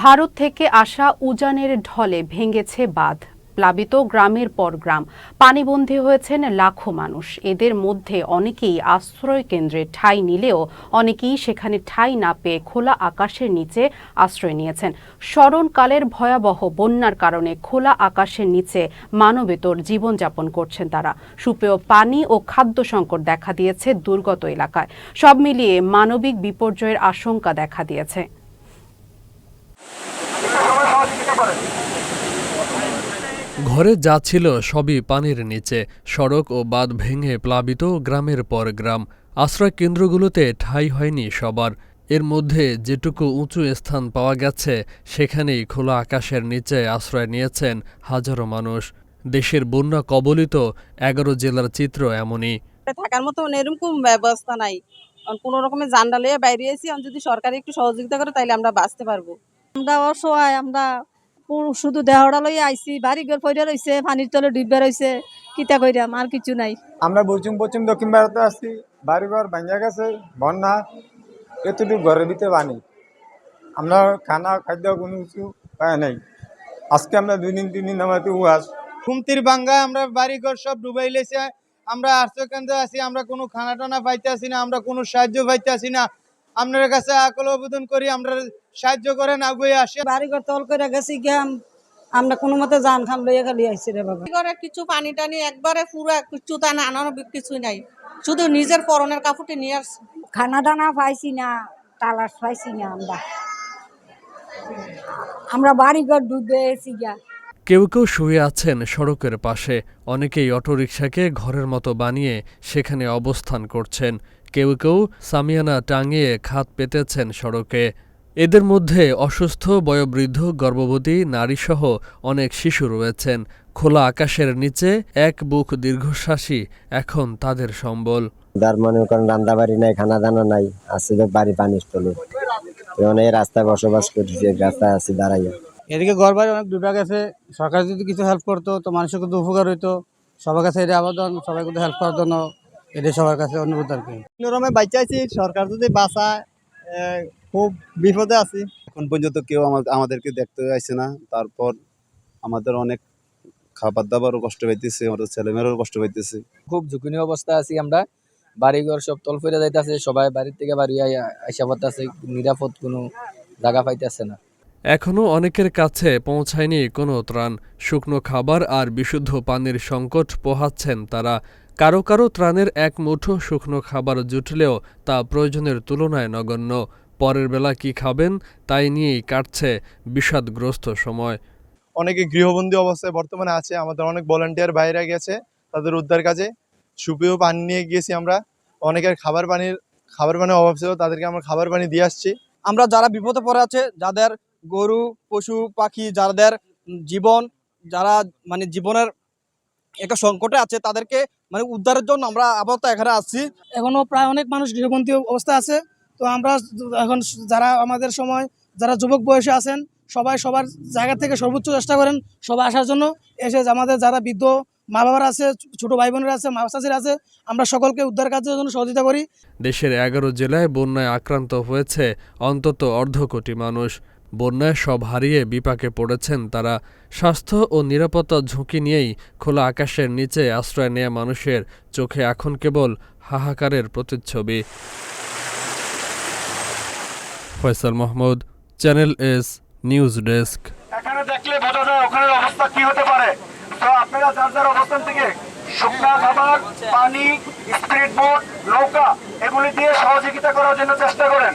ভারত থেকে আসা উজানের ঢলে ভেঙেছে বাঁধ। প্লাবিত গ্রামের পর গ্রাম। পানিবন্দী হয়েছেন লাখো মানুষ। এদের মধ্যে অনেকেই আশ্রয় কেন্দ্রে ঠাঁই নিলেও অনেকেই সেখানে ঠাঁই না পেয়ে খোলা আকাশের নিচে আশ্রয় নিয়েছেন। স্মরণকালের ভয়াবহ বন্যার কারণে খোলা আকাশের নিচে মানবেতর জীবনযাপন করছেন তারা। সুপেয় পানি ও খাদ্য সংকট দেখা দিয়েছে দুর্গত এলাকায়। সব মিলিয়ে মানবিক বিপর্যয়ের আশঙ্কা দেখা দিয়েছে। ঘরে যা ছিল সবই পানির নিচে। সড়ক ও বাঁধ ভেঙে প্লাবিত গ্রামের পর গ্রাম। আশ্রয় কেন্দ্রগুলোতে ঠাঁই হয়নি সবার। এর মধ্যে যেটুকু উঁচু স্থান পাওয়া গেছে সেখানেই খোলা আকাশের নিচে আশ্রয় নিয়েছেন হাজারো মানুষ। দেশের বন্যা কবলিত এগারো জেলার চিত্র এমনই। থাকার মতো এরকম ব্যবস্থা নাই। কোন রকমের জান্ডা লিয়ে বাইরে এসি যদি সরকার একটু সহযোগিতা করে তাইলে আমরা বাঁচতে পারব। আমরা অসহায় আমরা শুধু দেহটা লই আইছি বাড়ি ঘর পইরা রইছে পানির তলে ডুববে রইছে কিতা কইরাম আর কিছু নাই। আমরা পশ্চিম পশ্চিম দক্ষিণ ভারতে আসছি বাড়িঘর ভাঙা গেছে বন্যা এতটুকু ঘরের ভিতরে বানি আমরা খানা খাদ্য কোনো কিছু পাই নাই। আজকে আমরা দুই দিন তিন দিন আমাদের উয়াস ঘুমতির বাঙ্গা আমরা বাড়ি ঘর সব ডুবাই লেছে আমরা আশ্রয় কেন্দ্রে আছি আমরা কোনো খানা টানা পাইতে আসি না আমরা কোনো সাহায্য পাইতে আসি না। আপনার কাছে আকল আবেদন করি আমরা সাহায্য করেন আগুয়ে আসে বাড়ি ঘর তল করে গেছি গিয়াম আমরা কোনো মতে জান খান লইয়া খালি আইছি রে বাবা। ঘরে কিছু পানি টানি একবারে পুরো কিছু তা না আনানো কিছুই নাই। শুধু নিজের পরনের কাপড়টি নিয়ে আসছি। খানা দানা পাইছি না তালাশ পাইছি না আমরা। আমরা বাড়ি ঘর ডুবে এসি গিয়া। কেউ কেউ শুয়ে আছেন সড়কের পাশে। অনেকেই অটোরিকশাকে ঘরের মতো বানিয়ে সেখানে অবস্থান করছেন। কেউ কেউ সামিয়ানা টাঙিয়ে খাত পেতেছেন সড়কে। এদের মধ্যে অসুস্থ, বয়োবৃদ্ধ, গর্ভবতী, নারীসহ অনেক শিশু রয়েছেন। খোলা আকাশের নিচে এক বুক দীর্ঘশ্বাসী এখন তাদের সম্বল। যার মনে করেন রান্না বাড়ি নাই, খানা দানা নাই, আছে বাড়ি পানির তলে। রাস্তায় বসবাস করছি রাস্তায় আছি, দাঁড়াইয়া। এদিকে ঘর বাড়ি অনেক ডুবে গেছে সরকার যদি কিছু হেল্প করতো তো মানুষের কিন্তু উপকার হইতো। সবার কাছে এটা আবেদন সবাই কিন্তু হেল্প করার জন্য এটা সবার কাছে অনুরোধ আর কি। বাচ্চাইছি সরকার যদি বাঁচায় খুব বিপদে আছি। এখন পর্যন্ত কেউ আমাদেরকে দেখতে আসছে না। তারপর আমাদের অনেক খাবার দাবারও কষ্ট পাইতেছে আমাদের ছেলেমেয়েরও কষ্ট পাইতেছে। খুব ঝুঁকিনীয় অবস্থা আছি আমরা। বাড়িঘর সব তল ফিরে যাইতেছে সবাই বাড়ির থেকে বাড়ি আইসা পড়তেছে নিরাপদ কোনো জায়গা পাইতেছে না। এখনও অনেকের কাছে পৌঁছায়নি কোনো ত্রাণ। শুকনো খাবার আর বিশুদ্ধ পানির সংকট পোহাচ্ছেন তারা। কারও কারও ত্রাণের এক মুঠো শুকনো খাবার জুটলেও তা প্রয়োজনের তুলনায় নগণ্য। পরের বেলা কি খাবেন, তাই নিয়েই কাটছে বিষাদগ্রস্ত সময়। অনেকে গৃহবন্দী অবস্থায় বর্তমানে আছে, আমাদের অনেক ভলেন্টিয়ার বাইরে গেছে তাদের উদ্ধার কাজে। সুপেয় পানি নিয়ে গিয়েছি আমরা। অনেকের খাবার পানির খাবার পানির অভাব ছিল, তাদেরকে আমরা খাবার পানি দিয়ে আসছি। আমরা যারা বিপদে পড়ে আছে, যাদের গরু পশু পাখি যাদের জীবন যারা মানে জীবনের একটা সংকটে আছে তাদেরকে মানে উদ্ধারের জন্য আমরা আপাতত এখানে আসছি। এখনও প্রায় অনেক মানুষ গৃহবন্দী অবস্থা আছে। তো আমরা এখন যারা আমাদের সময় যারা যুবক বয়সে আছেন সবাই সবার জায়গা থেকে সর্বোচ্চ চেষ্টা করেন সবাই আসার জন্য। এসে আমাদের যারা বৃদ্ধ মা বাবার আছে ছোট ভাই বোনের আছে মা চাষির আছে আমরা সকলকে উদ্ধার কাজের জন্য সহযোগিতা করি। দেশের এগারো জেলায় বন্যায় আক্রান্ত হয়েছে অন্তত অর্ধ কোটি মানুষ। বন্যায় সব হারিয়ে বিপাকে পড়েছেন তারা। স্বাস্থ্য ও নিরাপত্তা ঝুঁকি নিয়েই খোলা আকাশের নিচে আশ্রয় নেয়া মানুষের চোখে এখন কেবল হাহাকারের প্রতিচ্ছবি। Faisal Mahmud, channel S news desk. এখানে দেখলে বোঝা যায় ওখানের অবস্থা কি হতে পারে। তো আপনারা যার যার অবস্থান থেকে শুকনা খাবার, পানি স্পিরিট বোট, নৌকা, এগুলি দিয়ে সহযোগিতা করার জন্য চেষ্টা করেন।